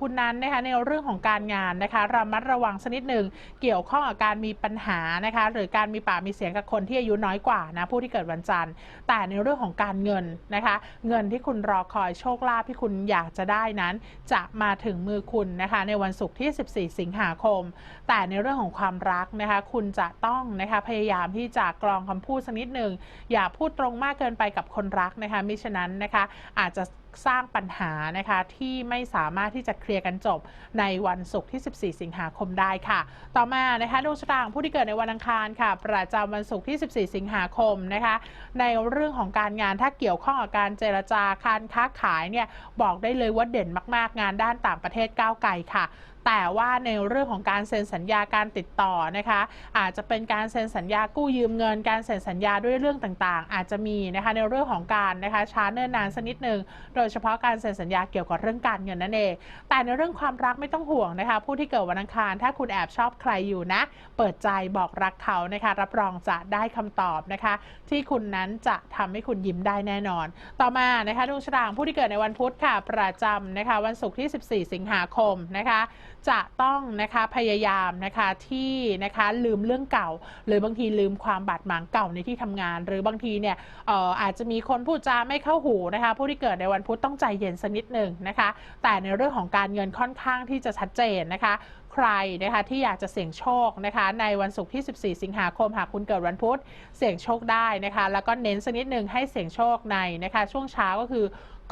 คุณนั้นนะคะในเรื่องของการงานนะคะระมัดระวังสักนิดหนึ่งเกี่ยวข้องกับการมีปัญหานะคะหรือการมีปากมีเสียงกับคนที่อายุน้อยกว่านะผู้ที่เกิดวันจันทร์ แต่ในเรื่องของการเงินนะคะ เงินที่คุณรอคอยโชคลาภที่คุณอยากจะได้นั้น จะมาถึงมือคุณนะคะในวันศุกร์ที่ 14 สิงหาคม แต่ในเรื่องของความรักนะคะคุณจะต้องนะคะพยายามที่จะกรองคำพูดสักนิดหนึ่งอย่าพูดตรงมากเกินไปกับคนรักนะคะมิฉะนั้นนะคะอาจจะ สร้างปัญหานะคะที่ไม่สามารถที่จะเคลียร์กันจบในวันศุกร์ที่ 14 สิงหาคมได้ค่ะ ต่อมานะคะดวงชะตาของผู้ที่เกิดในวันอังคารค่ะ ประจำวันศุกร์ที่ 14 สิงหาคมนะคะ ในเรื่องของการงานถ้าเกี่ยวข้องกับการเจรจาการค้าขายเนี่ยบอกได้เลยว่าเด่นมาก ๆ งานด้านต่างประเทศก้าวไกลค่ะ แต่ว่าในเรื่องของการเซ็นสัญญาการติดต่อนะคะอาจจะเป็นการเซ็นสัญญากู้ยืมเงิน การเซ็นสัญญาด้วยเรื่องต่างๆ อาจจะมีนะคะในเรื่องของการนะคะช้าเนิ่นนานสักนิดหนึ่งโดยเฉพาะการเซ็นสัญญาเกี่ยวกับเรื่องการเงินนั่นเอง แต่ในเรื่องความรักไม่ต้องห่วงนะคะ ผู้ที่เกิดวันอังคาร ถ้าคุณแอบชอบใครอยู่นะ เปิดใจบอกรักเขานะคะ รับรองจะได้คำตอบนะคะ ที่คุณนั้นจะทำให้คุณยิ้มได้แน่นอน ต่อมานะคะดวงชะตาผู้ที่เกิดในวันพุธค่ะประจำนะคะ วันศุกร์ที่ 14 สิงหาคมนะคะจะต้องนะคะพยายามนะคะที่นะคะลืมเรื่องเก่า หรือบางทีลืมความบาดหมางเก่าในที่ทำงาน หรือบางทีเนี่ยอออาจจะมีคนพูดจาไม่เข้าหูนะคะผู้ที่เกิดในวันพุธต้องใจเย็นสักนิดหนึ่งนะคะแต่ในเรื่องของการเงินค่อนข้างที่จะชัดเจนนะคะใครนะคะที่อยากจะเสี่ยงโชคนะคะในวันศุกร์ที่ 14 สิงหาคมหากคุณเกิดวันพุธเสี่ยงโชคได้นะคะแล้วก็เน้นสักนิดหนึ่งให้เสี่ยงโชคในนะคะช่วงเช้าก็คือ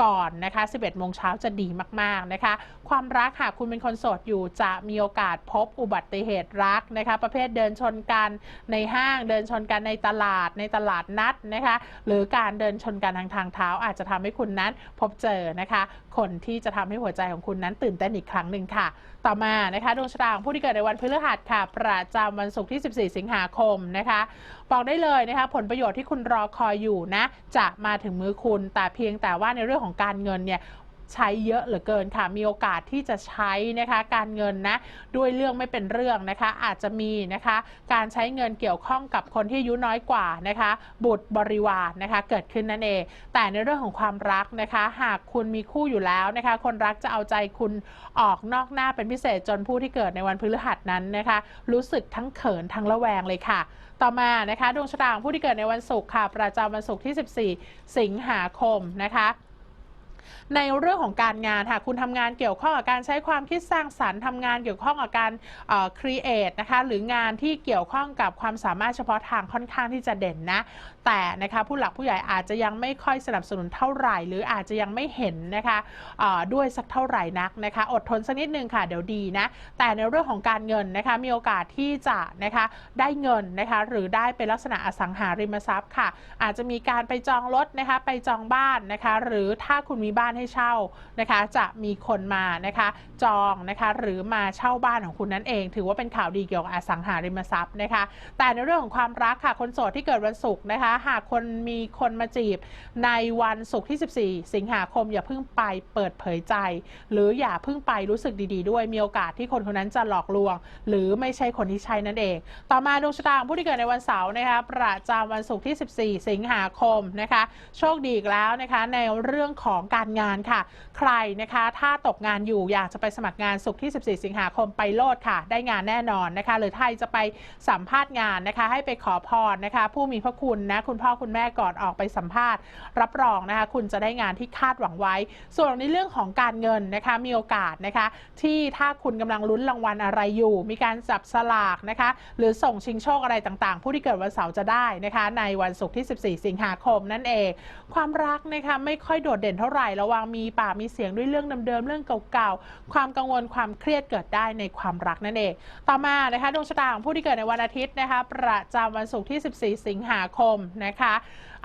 ก่อนนะคะ 11 โมงเช้าจะดีมาก ๆ นะคะ ความรักค่ะ คุณเป็นคนโสดอยู่จะมีโอกาสพบอุบัติเหตุรักนะคะ ประเภทเดินชนกันในห้าง เดินชนกันในตลาด ในตลาดนัดนะคะ หรือการเดินชนกันทางทางเท้าอาจจะทำให้คุณนั้นพบเจอนะคะ คนที่จะทำให้หัวใจของคุณนั้นตื่นเต้นอีกครั้งหนึ่งค่ะ ต่อมานะคะดวงชะตาของผู้ที่เกิดในวันพฤหัสค่ะ ประจำวันศุกร์ที่ 14 สิงหาคมนะคะบอกได้เลยนะคะผลประโยชน์ที่คุณรอคอยอยู่นะจะมาถึงมือคุณแต่เพียงแต่ว่าในเรื่องของการเงินเนี่ย ใช้เยอะเหลือเกินค่ะมีโอกาสที่จะใช้นะคะการเงินนะด้วยเรื่องไม่เป็นเรื่องนะคะอาจจะมีนะคะการใช้เงินเกี่ยวข้องกับคนที่อายุน้อยกว่านะคะบุตรบริวารนะคะเกิดขึ้นนั่นเอง แต่ในเรื่องของความรักนะคะ หากคุณมีคู่อยู่แล้วนะคะคนรักจะเอาใจคุณออกนอกหน้าเป็นพิเศษจนผู้ที่เกิดในวันพฤหัสนั้นนะคะรู้สึกทั้งเขินทั้งระแวงเลยค่ะ ต่อมานะคะดวงชะตาของผู้ที่เกิดในวันศุกร์ค่ะ ประจำวันศุกร์ที่ 14 สิงหาคมนะคะ ในเรื่องของการงานค่ะคุณทำงานเกี่ยวข้องกับการใช้ความคิดสร้างสรรค์ทำงานเกี่ยวข้องกับการครีเอทนะคะหรืองานที่เกี่ยวข้องกับความสามารถเฉพาะทางค่อนข้างที่จะเด่นนะ แต่นะคะผู้หลักผู้ใหญ่อาจจะยังไม่ค่อยสนับสนุนเท่าไหร่ หรืออาจจะยังไม่เห็นนะคะออด้วยสักเท่าไหร่นักนะคะ อดทนสักนิดนึงค่ะเดี๋ยวดีนะแต่ในเรื่องของการเงินนะคะมีโอกาสที่จะนะคะได้เงินนะคะหรือได้เป็นลักษณะอสังหาริมทรัพย์ค่ะ อาจจะมีการไปจองรถนะคะไปจองบ้านนะคะหรือถ้าคุณมีบ้านให้เช่านะคะ จะมีคนมานะคะจองนะคะหรือมาเช่าบ้านของคุณนั่นเอง ถือว่าเป็นข่าวดีเกี่ยวกับอสังหาริมทรัพย์นะคะ แต่ในเรื่องของความรักค่ะคนโสดที่เกิดวันศุกร์นะคะ หากคนมีคนมาจีบในวันศุกร์ที่ 14 สิงหาคมอย่าเพิ่งไปเปิดเผยใจ หรืออย่าเพิ่งไปรู้สึกดี ๆ ด้วยมีโอกาสที่คนคนนั้นจะหลอกลวง หรือไม่ใช่คนที่ใช่นั่นเอง ต่อมาดวงชะตางผู้ที่เกิดในวันเสาร์นะคะประจำวันศุกร์ที่ 14 สิงหาคมนะคะ โชคดีอีกแล้วนะคะในเรื่องของการงานค่ะ ใครนะคะ ถ้าตกงานอยู่อยากจะไปสมัครงานศุกร์ที่ 14 สิงหาคมไปโลดค่ะ ได้งานแน่นอนนะคะ หรือไทยจะไปสัมภาษณ์งานนะคะ ให้ไปขอพรนะคะ ผู้มีพระคุณนะคุณพ่อคุณแม่ก่อนออกไปสัมภาษณ์ รับรองนะคะ คุณจะได้งานที่คาดหวังไว้ ส่วนในเรื่องของการเงินนะคะมีโอกาสนะคะ ที่ถ้าคุณกำลังลุ้นรางวัลอะไรอยู่ มีการจับสลากนะคะ หรือส่งชิงโชคอะไรต่างๆ ผู้ที่เกิดวันเสาร์จะได้นะคะ ในวันศุกร์ที่ 14 สิงหาคมนั่นเอง ความรักนะคะไม่ค่อยโดดเด่นเท่าไหร่ระวังมีปากมีเสียงด้วยเรื่องเดิมๆเรื่องเก่าๆความกังวลความเครียดเกิดได้ในความรักนั่นเอง ต่อมานะคะดวงชะตาของผู้ที่เกิดในวันอาทิตย์นะคะประจำวันศุกร์ที่ 14 สิงหาคมนะคะ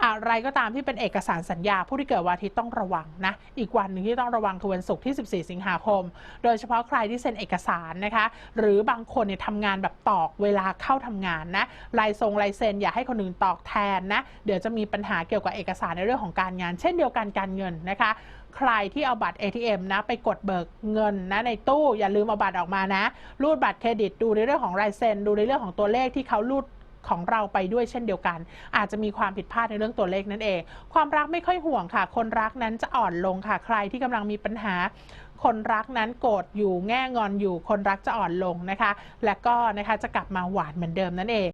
อะไรก็ตามที่เป็นเอกสารสัญญา ผู้ที่เกิดวันอาทิตย์ต้องระวังนะ อีกวันหนึ่งที่ต้องระวังคือวันศุกร์ที่ 14 สิงหาคม โดยเฉพาะใครที่เซ็นเอกสารนะคะ หรือบางคนเนี่ยทำงานแบบตอกเวลาเข้าทำงานนะลายทรงลายเซ็นอย่าให้คนอื่นตอกแทนนะ เดี๋ยวจะมีปัญหาเกี่ยวกับเอกสารในเรื่องของการงาน เช่นเดียวกันการเงินนะคะใครที่เอาบัตร ATM นะไปกดเบิกเงินนะในตู้อย่าลืมเอาบัตรออกมานะ รูดบัตรเครดิตดูในเรื่องของลายเซ็น ดูในเรื่องของตัวเลขที่เขารูดของเราไปด้วยเช่นเดียวกัน อาจจะมีความผิดพลาดในเรื่องตัวเลขนั่นเอง ความรักไม่ค่อยห่วงค่ะ คนรักนั้นจะอ่อนลงค่ะ ใครที่กำลังมีปัญหา คนรักนั้นโกรธอยู่แง่งอนอยู่ คนรักจะอ่อนลงนะคะ และก็นะคะจะกลับมาหวานเหมือนเดิมนั่นเอง